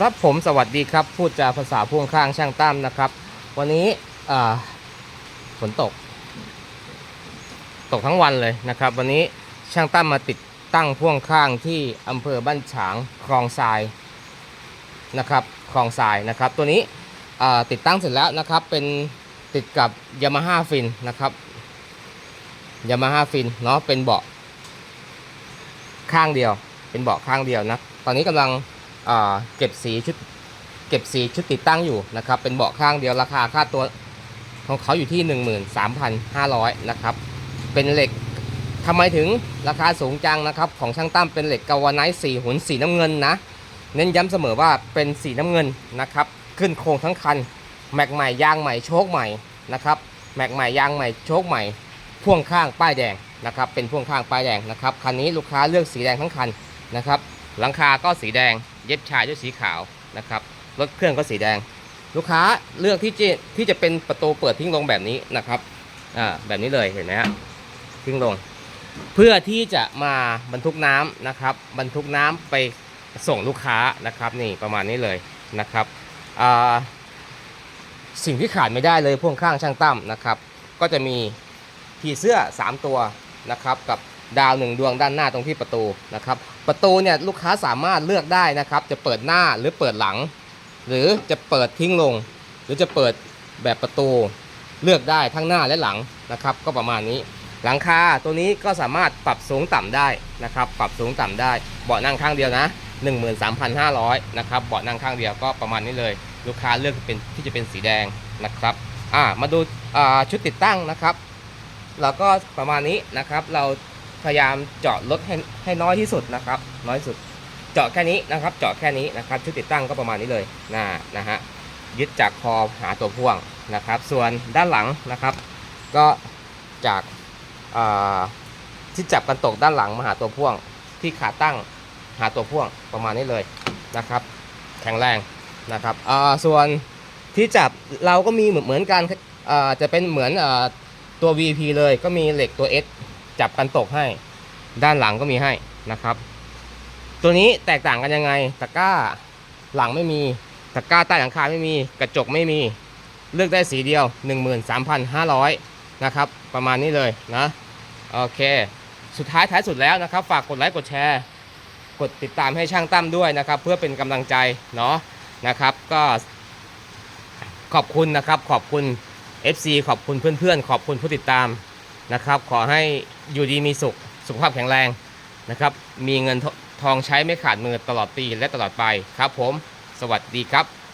ครับผมสวัสดีครับ พูดจาภาษาพ่วงข้างช่างตั้มนะครับ วันนี้ฝนตก ตกทั้งวันเลยนะครับ วันนี้ช่างตั้มมาติดตั้งพ่วงข้างที่อำเภอบ้านฉางคลองทรายนะครับคลองทรายนะครับ ตัวนี้ติดตั้งเสร็จแล้วนะครับ เป็นติดกับยามาฮ่าฟินนะครับยามาฮ่าฟินเนาะเป็นเบาะข้างเดียว เป็นเบาะข้างเดียวนะตอนนี้กำลัง เก็บสีชุดเก็บสีชุดติดตั้งอยู่นะครับ เป็นเบาะข้างเดียวราคาค่าตัวของเขาอยู่ที่ 13,500นะครับ เป็นเหล็กทำไมถึงราคาสูงจังนะครับ ของช่างตั้มเป็นเหล็กกาวไนท์สีหุ่นสีน้ำเงินนะ เน้นย้ำเสมอว่าเป็นสีน้ำเงินนะครับ ขึ้นโครงทั้งคัน แม็กใหม่ยางใหม่โชคใหม่นะครับ แม็กใหม่ยางใหม่โชคใหม่ พ่วงข้างป้ายแดงนะครับ เป็นพ่วงข้างป้ายแดงนะครับ คันนี้ลูกค้าเลือกสีแดงทั้งคันนะครับ หลังคาก็สีแดง เย็บชายด้วยสีขาวนะครับรถเครื่องก็สีแดง ลูกค้าเลือกที่จะที่จะเป็นประตูเปิดทิ้งลงแบบนี้นะครับอ่าแบบนี้เลยเห็นไหมฮะทิ้งลง เพื่อที่จะมาบรรทุกน้ำนะครับ บรรทุกน้ำไปส่งลูกค้านะครับนี่ประมาณนี้เลยนะครับอ่าสิ่งที่ขาดไม่ได้เลยพ่วงข้างช่างตั้มนะครับ ก็จะมีผีเสื้อ 3 ตัวนะครับกับ ดาวหนึ่งดวงด้านหน้าตรงที่ประตูนะครับประตูเนี่ยลูกค้าสามารถเลือกได้นะครับ จะเปิดหน้าหรือเปิดหลัง หรือจะเปิดทิ้งลง หรือจะเปิดแบบประตูเลือกได้ทั้งหน้าและหลังนะครับ ก็ประมาณนี้ หลังคาตัวนี้ก็สามารถปรับสูงต่ำได้นะครับ ปรับสูงต่ำได้เบาะนั่งข้างเดียวนะ 13,500นะครับเบาะนั่งข้างเดียวก็ประมาณนี้เลย ลูกค้าเลือกเป็นที่จะเป็นสีแดงนะครับอ่ามาดูอ่าชุดติดตั้งนะครับ เราก็ประมาณนี้นะครับเรา พยายามเจาะรถให้ให้น้อยที่สุดนะครับ น้อยสุด เจาะแค่นี้นะครับ เจาะแค่นี้นะครับชุดติดตั้งก็ประมาณนี้เลยนะนะฮะยึดจากคอหาตัวพ่วงนะครับ ส่วนด้านหลังนะครับ ก็จากอ่าที่จับกันตกด้านหลังมาหาตัวพ่วง ที่ขาตั้งหาตัวพ่วงประมาณนี้เลยนะครับ แข็งแรงนะครับอ่าส่วนที่จับเราก็มีเหมือนเหมือนกันอ่าจะเป็นเหมือนอาตัว VP เลยก็มีเหล็กตัว S จับกันตกให้ ด้านหลังก็มีให้นะครับ ตัวนี้แตกต่างกันยังไงตะกร้าหลังไม่มีตะกร้าใต้หลังคาไม่มีกระจกไม่มี เลือกได้สีเดียว 13,500นะครับประมาณนี้เลยนะโอเค สุดท้ายท้ายสุดแล้วนะครับ ฝากกดไลค์กดแชร์ กดติดตามให้ช่างตั้มด้วยนะครับ เพื่อเป็นกำลังใจเนาะนะครับ ก็ขอบคุณนะครับ ขอบคุณ FC ขอบคุณเพื่อนๆ ขอบคุณผู้ติดตามนะครับ ขอให้อยู่ดีมีสุข สุขภาพแข็งแรงนะครับ มีเงินทองใช้ไม่ขาดมือตลอดปีและตลอดไปครับผม สวัสดีครับ